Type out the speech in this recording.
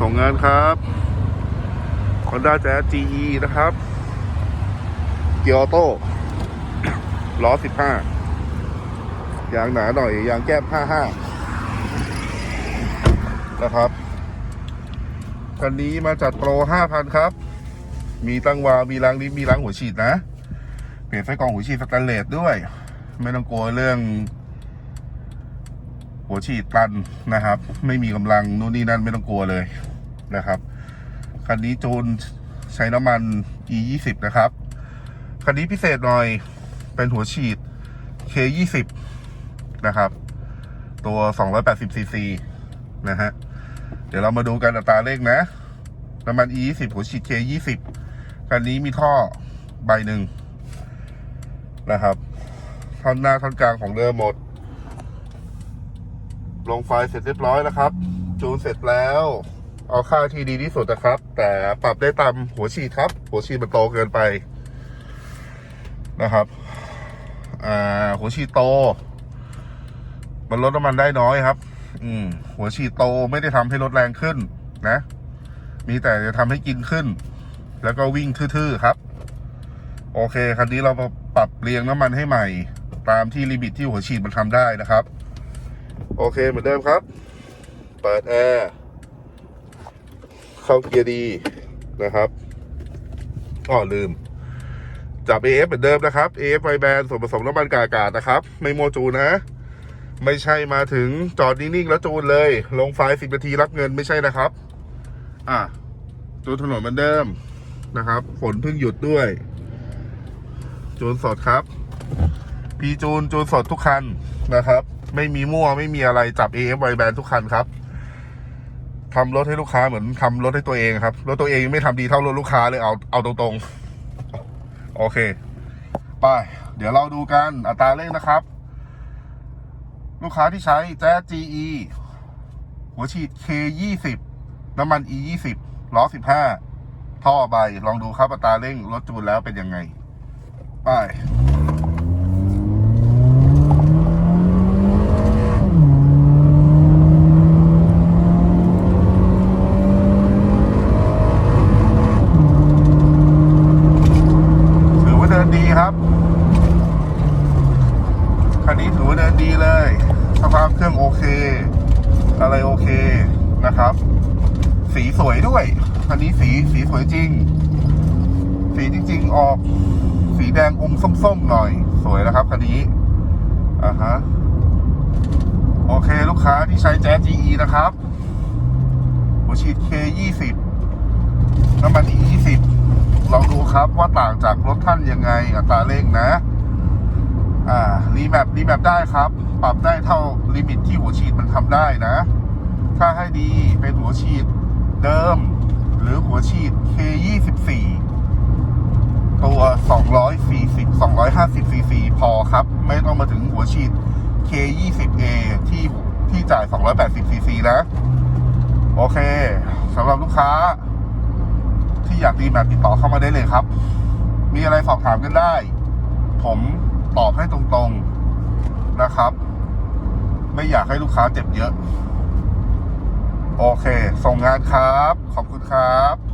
ส่งงานครับ Honda Jazz GE นะครับ เกียร์ออโต้ล้อ 15 ยางหนาหน่อย ยางแก้ม 55 นะครับ คันนี้มาจัดโปร 5,000 ครับ มีตั้งวา มีล้างลิ้นมีล้างหัวฉีดนะ เปลี่ยนไฟกรองหัวฉีดสแตนเลสด้วย ไม่ต้องกลัวเรื่อง หัวฉีดตันนะครับ ไม่มีกำลังนู่นนี่นั่นไม่ต้องกลัวเลยนะครับคันนี้จูนใช้น้ำมัน e 2 0นะครับคันนี้พิเศษหน่อยเป็นหัวฉีด k 2 0นะครับ ตัว 280 cc นะฮะเดี๋ยวเรามาดูกันอัตราเร่งนะน้ำมัน e 2 0หัวฉีด k 2 0คันนี้มีท่อใบหนึ่งนะครับท่อนหน้าท่อนกลางของเดิมหมด ลงไฟเสร็จเรียบร้อยแล้วครับ จูนเสร็จแล้ว เอาค่าที่ดีที่สุดนะครับ แต่ปรับได้ตามหัวฉีดครับ หัวฉีดมันโตเกินไปนะครับหัวฉีดโต มันลดน้ำมันได้น้อยครับ อืม หัวฉีดโตไม่ได้ทำให้รถแรงขึ้น นะ มีแต่จะทำให้กินขึ้น แล้วก็วิ่งทื่อๆครับ โอเคคันนี้เราปรับเรียงน้ำมันให้ใหม่ ตามที่ลิมิตที่หัวฉีดมันทำได้นะครับ โอเคเหมือนเดิมครับ เปิดแอร์เข้าเกียร์ดีนะครับอ๋อลืม จับ AF เหมือนเดิมนะครับ AF ไวแบนส่วนผสมน้ำมันกาอากาศนะครับ ไม่โมจูนะ ไม่ใช่มาถึงจอดนิ่งๆแล้วจูนเลย ลงไฟสิบนาทีรับเงินไม่ใช่นะครับ อะจูนถนนเหมือนเดิมนะครับฝนเพิ่งหยุดด้วยจูนสดครับ พีจูนจูนสดทุกคันนะครับ ไม่มีมั่วไม่มีอะไรจับ AF ไวแบนทุกคันครับทำรถให้ลูกค้าเหมือนทำรถให้ตัวเองครับรถตัวเองไม่ทำดีเท่ารถลูกค้าเลยเอาเอาตรงๆ โอเค ไป เดี๋ยวเราดูกันอัตราเร่งนะครับ ลูกค้าที่ใช้แจ๊ GE หัวฉีด K 20 น้ำมัน E 20 ล้อ 15 ท่อใบ ลองดูครับอัตราเร่งรถจูนแล้วเป็นยังไง ไป ถือว่าเดินดีครับ คันนี้ถือว่าเดินดีเลยสภาพเครื่องโอเค อะไรโอเคนะครับ สีสวยด้วย คันนี้สีสีสวยจริง สีจริง ๆ ออก สีแดงอมส้มๆหน่อย สวยนะครับคันนี้อ่าฮะโอเคลูกค้าที่ใช้แจ๊ส GE นะครับหัวฉีด K 20น้ำมัน E 20ลองดูครับว่าต่างจากรถท่านยังไงอัตราเร่งนะ อ่ารีแมปรีแมปได้ครับ ปรับได้เท่าลิมิตที่หัวฉีดมันทำได้นะ ถ้าให้ดีเป็นหัวฉีดเดิม หรือหัวฉีด K 24 ตัว 240 250 cc พอครับ ไม่ต้องมาถึงหัวฉีด K 20A ที่ที่จ่าย 280 cc นะ โอเคสำหรับลูกค้า ที่อยากรีแมปติดต่อเข้ามาได้เลยครับ มีอะไรสอบถามกันได้ ผม ตอบให้ตรงๆนะครับ ไม่อยากให้ลูกค้าเจ็บเยอะ โอเค ส่งงานครับ ขอบคุณครับ